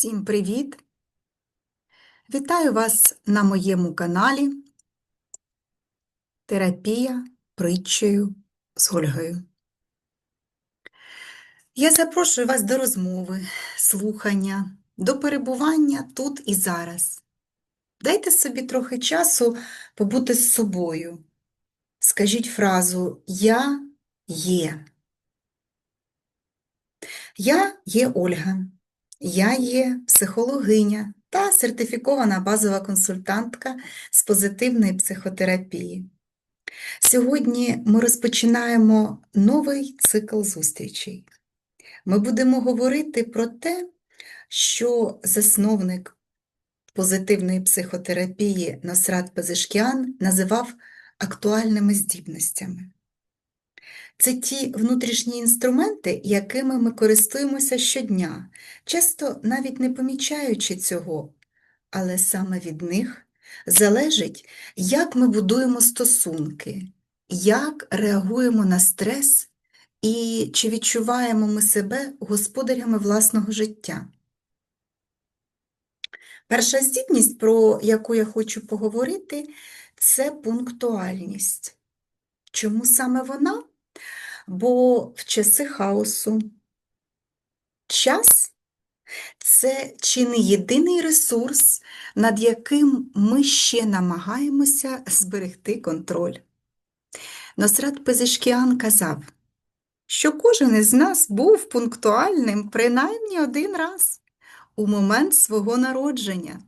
Всім привіт! Вітаю вас на моєму каналі Терапія притчею з Ольгою. Я запрошую вас до розмови, слухання, до перебування тут і зараз. Дайте собі трохи часу побути з собою. Скажіть фразу Я є. Я є Ольга. Я є психологиня та сертифікована базова консультантка з позитивної психотерапії. Сьогодні ми розпочинаємо новий цикл зустрічей. Ми будемо говорити про те, що засновник позитивної психотерапії Носрат Пезешкіан називав актуальними здібностями. Це ті внутрішні інструменти, якими ми користуємося щодня, часто навіть не помічаючи цього, але саме від них залежить, як ми будуємо стосунки, як реагуємо на стрес і чи відчуваємо ми себе господарями власного життя. Перша здібність, про яку я хочу поговорити, це пунктуальність. Чому саме вона? Бо в часи хаосу час це чи не єдиний ресурс, над яким ми ще намагаємося зберегти контроль. Носрат Пезешкіан казав, що кожен із нас був пунктуальним принаймні один раз у момент свого народження.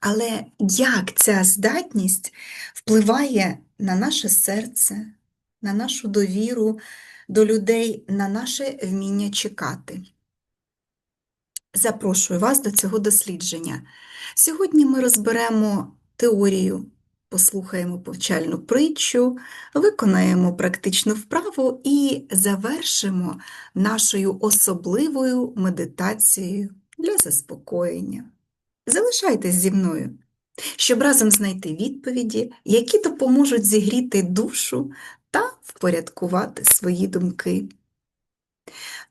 Але як ця здатність впливає на наше серце, на нашу довіру до людей, на наше вміння чекати. Запрошую вас до цього дослідження. Сьогодні ми розберемо теорію, послухаємо повчальну притчу, виконаємо практичну вправу і завершимо нашою особливою медитацією для заспокоєння. Залишайтесь зі мною щоб разом знайти відповіді, які допоможуть зігріти душу та впорядкувати свої думки.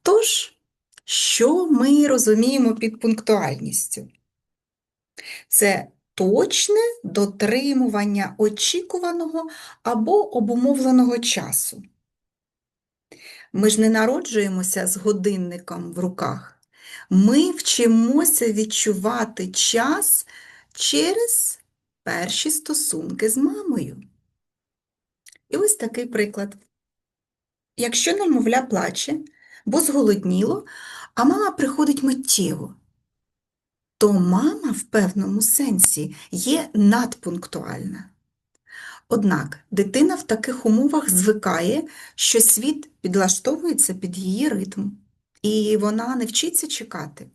Тож, що ми розуміємо під пунктуальністю? Це точне дотримування очікуваного або обумовленого часу. Ми ж не народжуємося з годинником в руках. Ми вчимося відчувати час через перші стосунки з мамою. І ось такий приклад. Якщо немовля плаче, бо зголодніло, а мама приходить миттєво, то мама в певному сенсі є надпунктуальна. Однак дитина в таких умовах звикає, що світ підлаштовується під її ритм, і вона не вчиться чекати.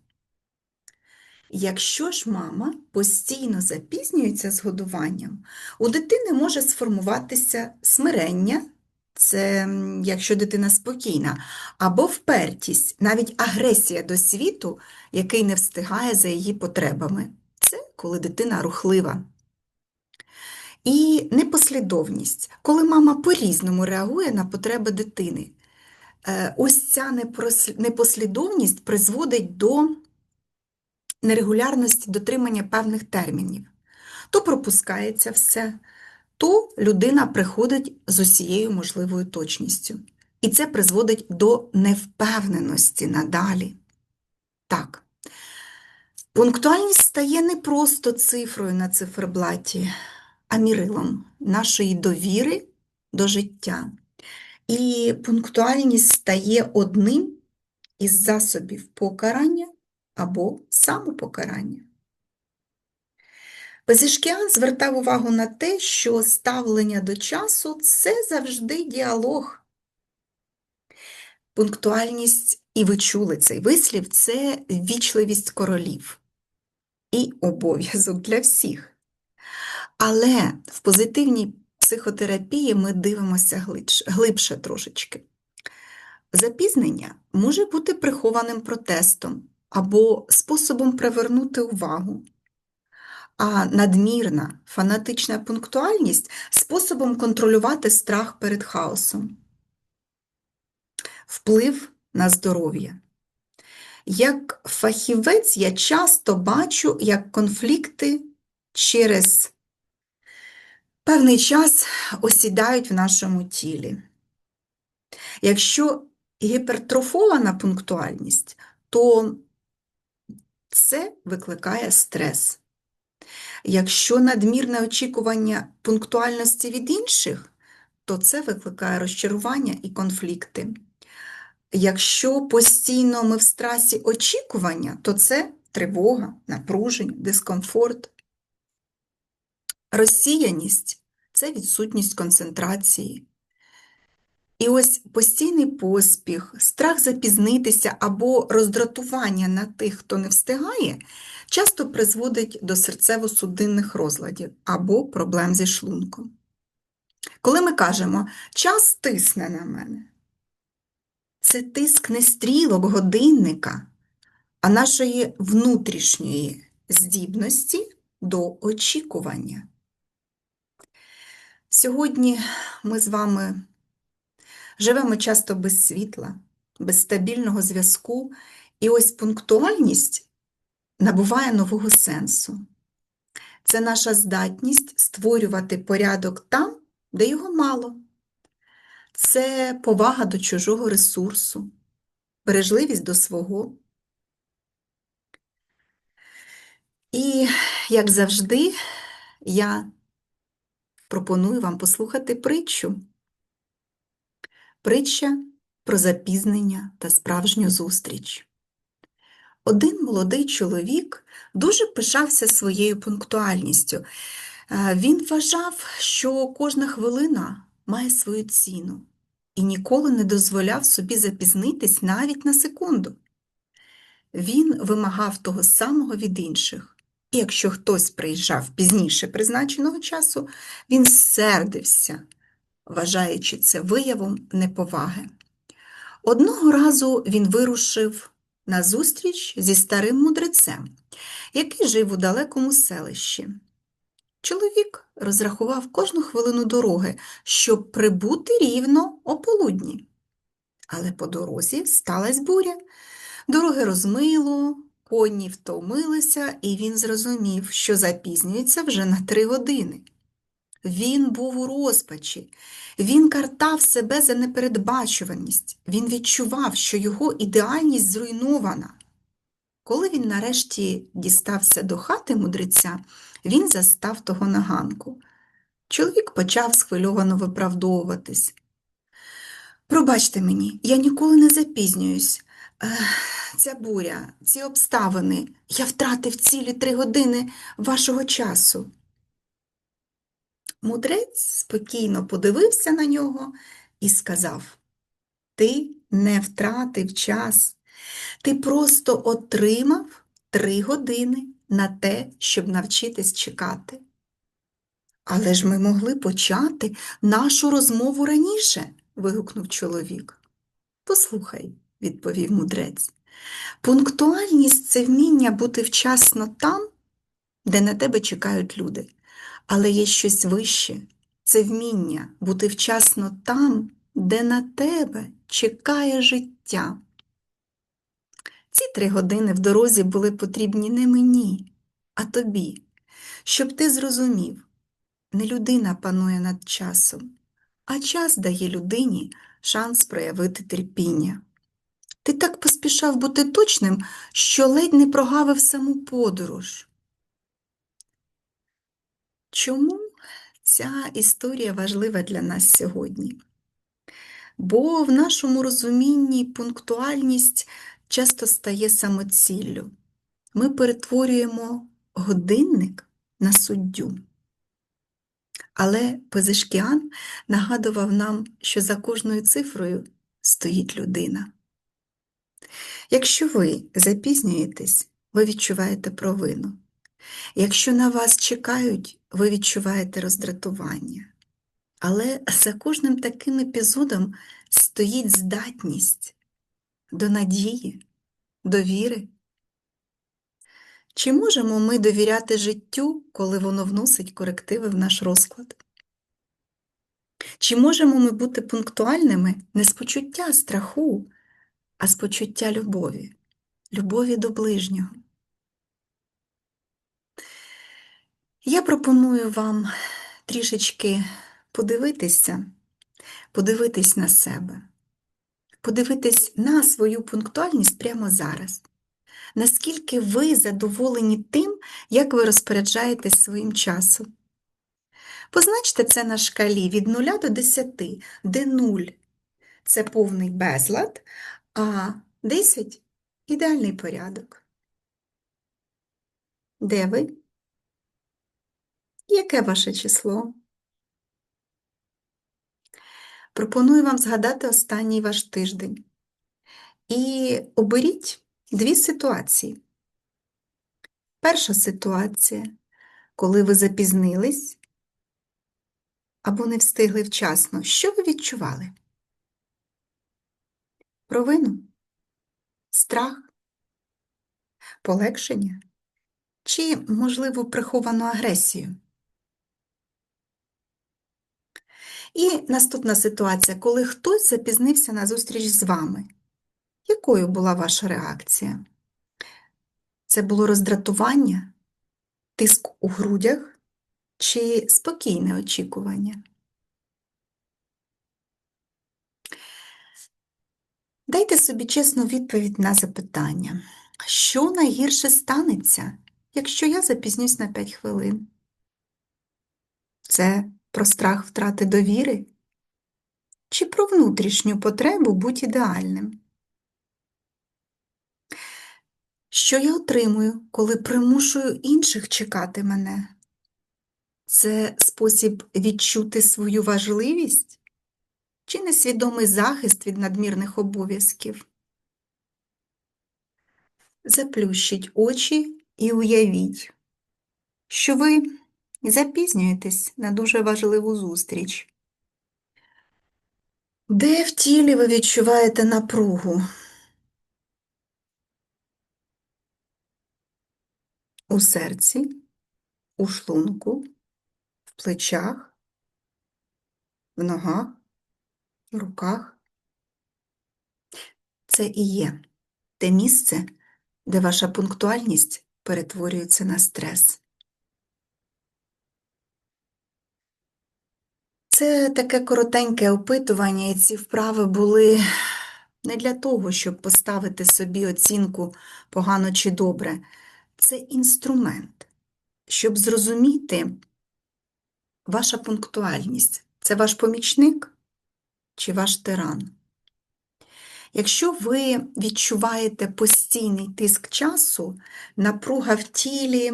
Якщо ж мама постійно запізнюється з годуванням, у дитини може сформуватися смирення, це якщо дитина спокійна, або впертість, навіть агресія до світу, який не встигає за її потребами. Це коли дитина рухлива. І непослідовність, коли мама по-різному реагує на потреби дитини. Е, ось ця непослідовність призводить до нерегулярності дотримання певних термінів. То пропускається все, то людина приходить з усією можливою точністю. І це призводить до невпевненості надалі. Так, пунктуальність стає не просто цифрою на циферблаті, а мірилом нашої довіри до життя. І пунктуальність стає одним із засобів покарання або самопокарання. Пезішкіан звертав увагу на те, що ставлення до часу це завжди діалог. Пунктуальність, і ви чули цей вислів це вічливість королів і обов'язок для всіх. Але в позитивній психотерапії ми дивимося глибше трошечки. Запізнення може бути прихованим протестом, або способом привернути увагу, а надмірна фанатична пунктуальність способом контролювати страх перед хаосом, вплив на здоров'я. Як фахівець я часто бачу, як конфлікти через певний час осідають в нашому тілі. Якщо гіпертрофована пунктуальність, то це викликає стрес. Якщо надмірне очікування пунктуальності від інших, то це викликає розчарування і конфлікти. Якщо постійно ми в страсі очікування, то це тривога, напруження, дискомфорт. Розсіяність це відсутність концентрації. І ось постійний поспіх, страх запізнитися або роздратування на тих, хто не встигає, часто призводить до серцево-судинних розладів або проблем зі шлунком. Коли ми кажемо час тисне на мене, це тиск не стрілок годинника, а нашої внутрішньої здібності до очікування. Сьогодні ми з вами живемо часто без світла, без стабільного зв'язку, і ось пунктуальність набуває нового сенсу. Це наша здатність створювати порядок там, де його мало. Це повага до чужого ресурсу, бережливість до свого. І, як завжди, я пропоную вам послухати притчу. Притча про запізнення та справжню зустріч. Один молодий чоловік дуже пишався своєю пунктуальністю. Він вважав, що кожна хвилина має свою ціну і ніколи не дозволяв собі запізнитись навіть на секунду. Він вимагав того самого від інших, і якщо хтось приїжджав пізніше призначеного часу, він сердився, вважаючи це виявом неповаги. Одного разу він вирушив на зустріч зі старим мудрецем, який жив у далекому селищі. Чоловік розрахував кожну хвилину дороги, щоб прибути рівно о полудні. Але по дорозі сталася буря. Дороги розмило, коні втомилися, і він зрозумів, що запізнюється вже на три години. Він був у розпачі, він картав себе за непередбачуваність, він відчував, що його ідеальність зруйнована. Коли він нарешті дістався до хати мудреця, він застав того на ганку. Чоловік почав схвильовано виправдовуватись. Пробачте мені, я ніколи не запізнююсь. Ця буря, ці обставини, я втратив цілі три години вашого часу. Мудрець спокійно подивився на нього і сказав: Ти не втратив час, ти просто отримав три години на те, щоб навчитись чекати. Але ж ми могли почати нашу розмову раніше, вигукнув чоловік. Послухай, відповів мудрець. Пунктуальність це вміння бути вчасно там, де на тебе чекають люди. Але є щось вище це вміння бути вчасно там, де на тебе чекає життя. Ці три години в дорозі були потрібні не мені, а тобі, щоб ти зрозумів, не людина панує над часом, а час дає людині шанс проявити терпіння. Ти так поспішав бути точним, що ледь не прогавив саму подорож. Чому ця історія важлива для нас сьогодні? Бо в нашому розумінні пунктуальність часто стає самоціллю. Ми перетворюємо годинник на суддю. Але Пезешкіан нагадував нам, що за кожною цифрою стоїть людина. Якщо ви запізнюєтесь, ви відчуваєте провину. Якщо на вас чекають, ви відчуваєте роздратування. Але за кожним таким епізодом стоїть здатність до надії, до віри. Чи можемо ми довіряти життю, коли воно вносить корективи в наш розклад? Чи можемо ми бути пунктуальними не з почуття страху, а з почуття любові? любові до ближнього. Я пропоную вам трішечки подивитися, подивитись на себе, подивитись на свою пунктуальність прямо зараз. Наскільки ви задоволені тим, як ви розпоряджаєтесь своїм часом? Позначте це на шкалі від 0 до 10, де 0 це повний безлад, а 10 ідеальний порядок. Де ви? Яке ваше число? Пропоную вам згадати останній ваш тиждень. І оберіть дві ситуації. Перша ситуація, коли ви запізнились або не встигли вчасно, що ви відчували? Провину? Страх? Полегшення? Чи, можливо, приховану агресію? І наступна ситуація, коли хтось запізнився на зустріч з вами. Якою була ваша реакція? Це було роздратування, тиск у грудях чи спокійне очікування? Дайте собі чесну відповідь на запитання, що найгірше станеться, якщо я запізнюсь на 5 хвилин? Це про страх втрати довіри? Чи про внутрішню потребу бути ідеальним? Що я отримую, коли примушую інших чекати мене? Це спосіб відчути свою важливість чи несвідомий захист від надмірних обов'язків? Заплющіть очі і уявіть, що ви запізнюєтесь на дуже важливу зустріч. Де в тілі ви відчуваєте напругу? У серці, у шлунку, в плечах, в ногах, в руках. Це і є те місце, де ваша пунктуальність перетворюється на стрес. Це таке коротеньке опитування, і ці вправи були не для того, щоб поставити собі оцінку погано чи добре. Це інструмент, щоб зрозуміти ваша пунктуальність. Це ваш помічник чи ваш тиран. Якщо ви відчуваєте постійний тиск часу, напруга в тілі,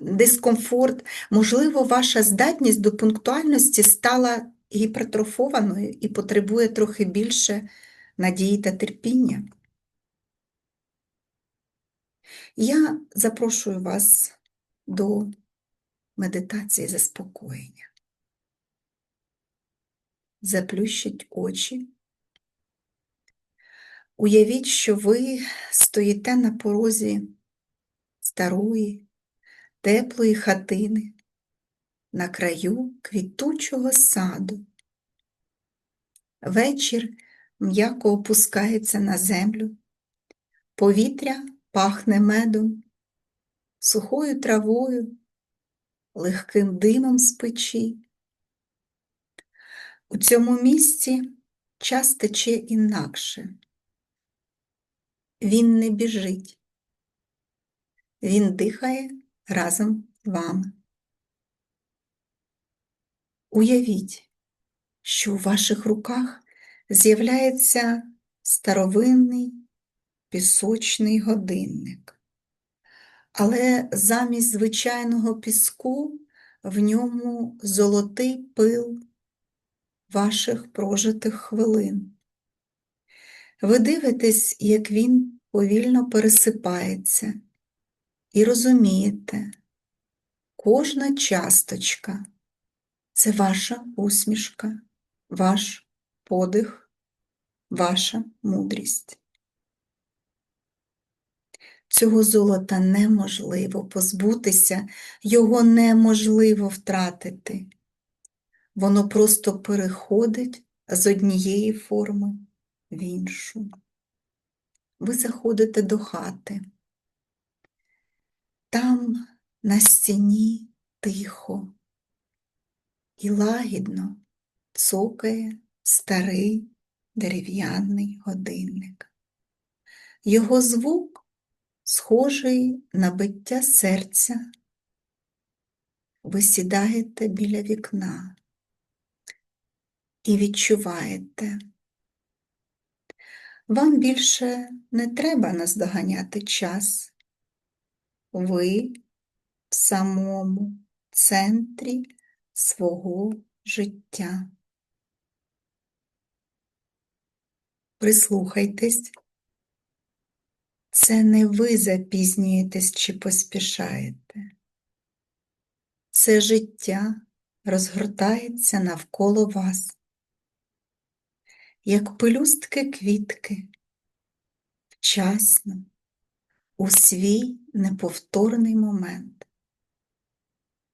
дискомфорт, можливо, ваша здатність до пунктуальності стала гіпертрофованою і потребує трохи більше надії та терпіння. Я запрошую вас до медитації заспокоєння. Заплющіть очі. Уявіть, що ви стоїте на порозі старої, теплої хатини на краю квітучого саду. Вечір м'яко опускається на землю, повітря пахне медом, сухою травою, легким димом з печі. У цьому місці час тече інакше. Він не біжить, він дихає разом з вами. Уявіть, що у ваших руках з'являється старовинний пісочний годинник, але замість звичайного піску в ньому золотий пил ваших прожитих хвилин. Ви дивитесь, як він повільно пересипається, і розумієте, кожна часточка це ваша усмішка, ваш подих, ваша мудрість. Цього золота неможливо позбутися, його неможливо втратити. Воно просто переходить з однієї форми в іншу. ви заходите до хати. Там на стіні тихо і лагідно цокає старий дерев'яний годинник. Його звук схожий на биття серця. Ви сідаєте біля вікна і відчуваєте, вам більше не треба наздоганяти час. Ви в самому центрі свого життя. Прислухайтесь, це не ви запізнюєтесь чи поспішаєте. Це життя розгортається навколо вас, як пелюстки квітки, вчасно, у свій неповторний момент.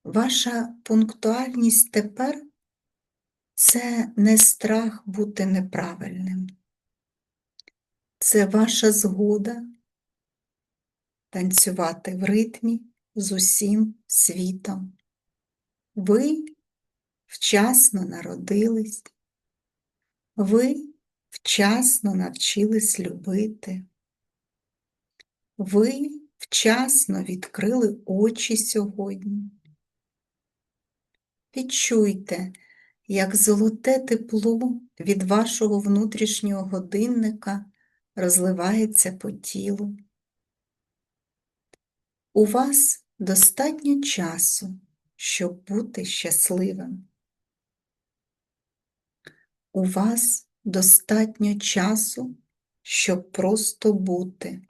Ваша пунктуальність тепер це не страх бути неправильним, це ваша згода танцювати в ритмі з усім світом. Ви вчасно народились, ви вчасно навчились любити, ви вчасно відкрили очі сьогодні. Відчуйте, як золоте тепло від вашого внутрішнього годинника розливається по тілу. У вас достатньо часу, щоб бути щасливим. У вас достатньо часу, щоб просто бути.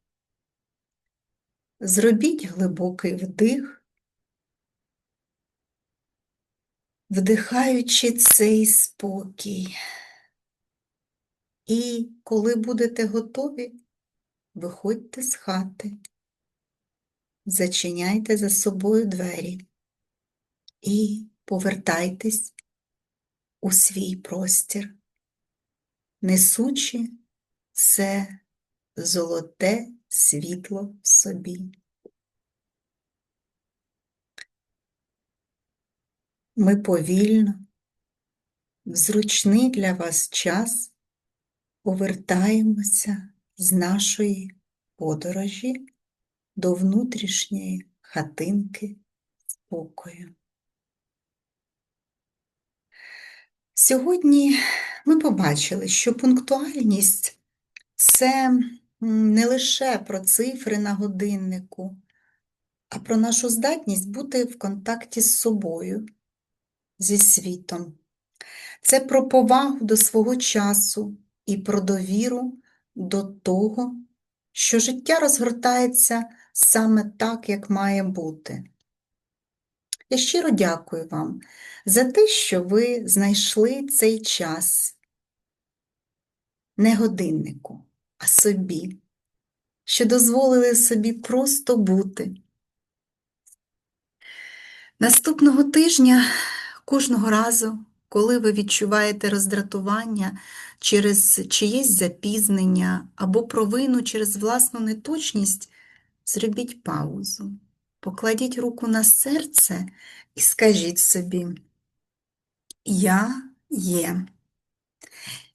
Зробіть глибокий вдих, вдихаючи цей спокій. І коли будете готові, виходьте з хати, зачиняйте за собою двері. І повертайтесь у свій простір, несучи все золоте світло в собі. Ми повільно, в зручний для вас час повертаємося з нашої подорожі до внутрішньої хатинки спокою. Сьогодні ми побачили, що пунктуальність це не лише про цифри на годиннику, а про нашу здатність бути в контакті з собою, зі світом. Це про повагу до свого часу і про довіру до того, що життя розгортається саме так, як має бути. Я щиро дякую вам за те, що ви знайшли цей час не годиннику, а собі, що дозволили собі просто бути. Наступного тижня кожного разу, коли ви відчуваєте роздратування через чиєсь запізнення або провину через власну неточність, зробіть паузу, покладіть руку на серце і скажіть собі, я є.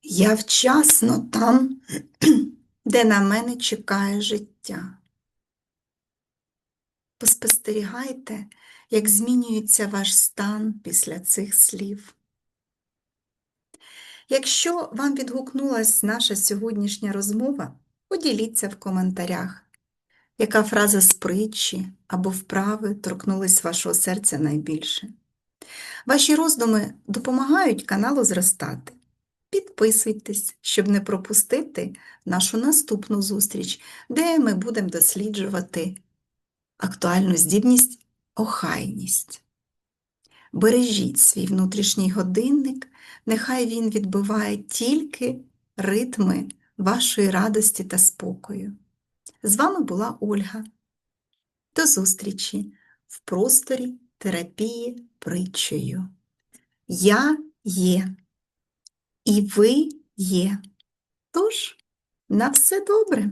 Я вчасно там, де на мене чекає життя. Поспостерігайте, як змінюється ваш стан після цих слів. Якщо вам відгукнулася наша сьогоднішня розмова, поділіться в коментарях, яка фраза з притчі або вправи торкнулась вашого серця найбільше. Ваші роздуми допомагають каналу зростати. Підписуйтесь, щоб не пропустити нашу наступну зустріч, де ми будемо досліджувати актуальну здібність охайність. Бережіть свій внутрішній годинник, нехай він відбиває тільки ритми вашої радості та спокою. З вами була Ольга. До зустрічі в просторі терапії притчею. Я є, і ви є. Тож, на все добре!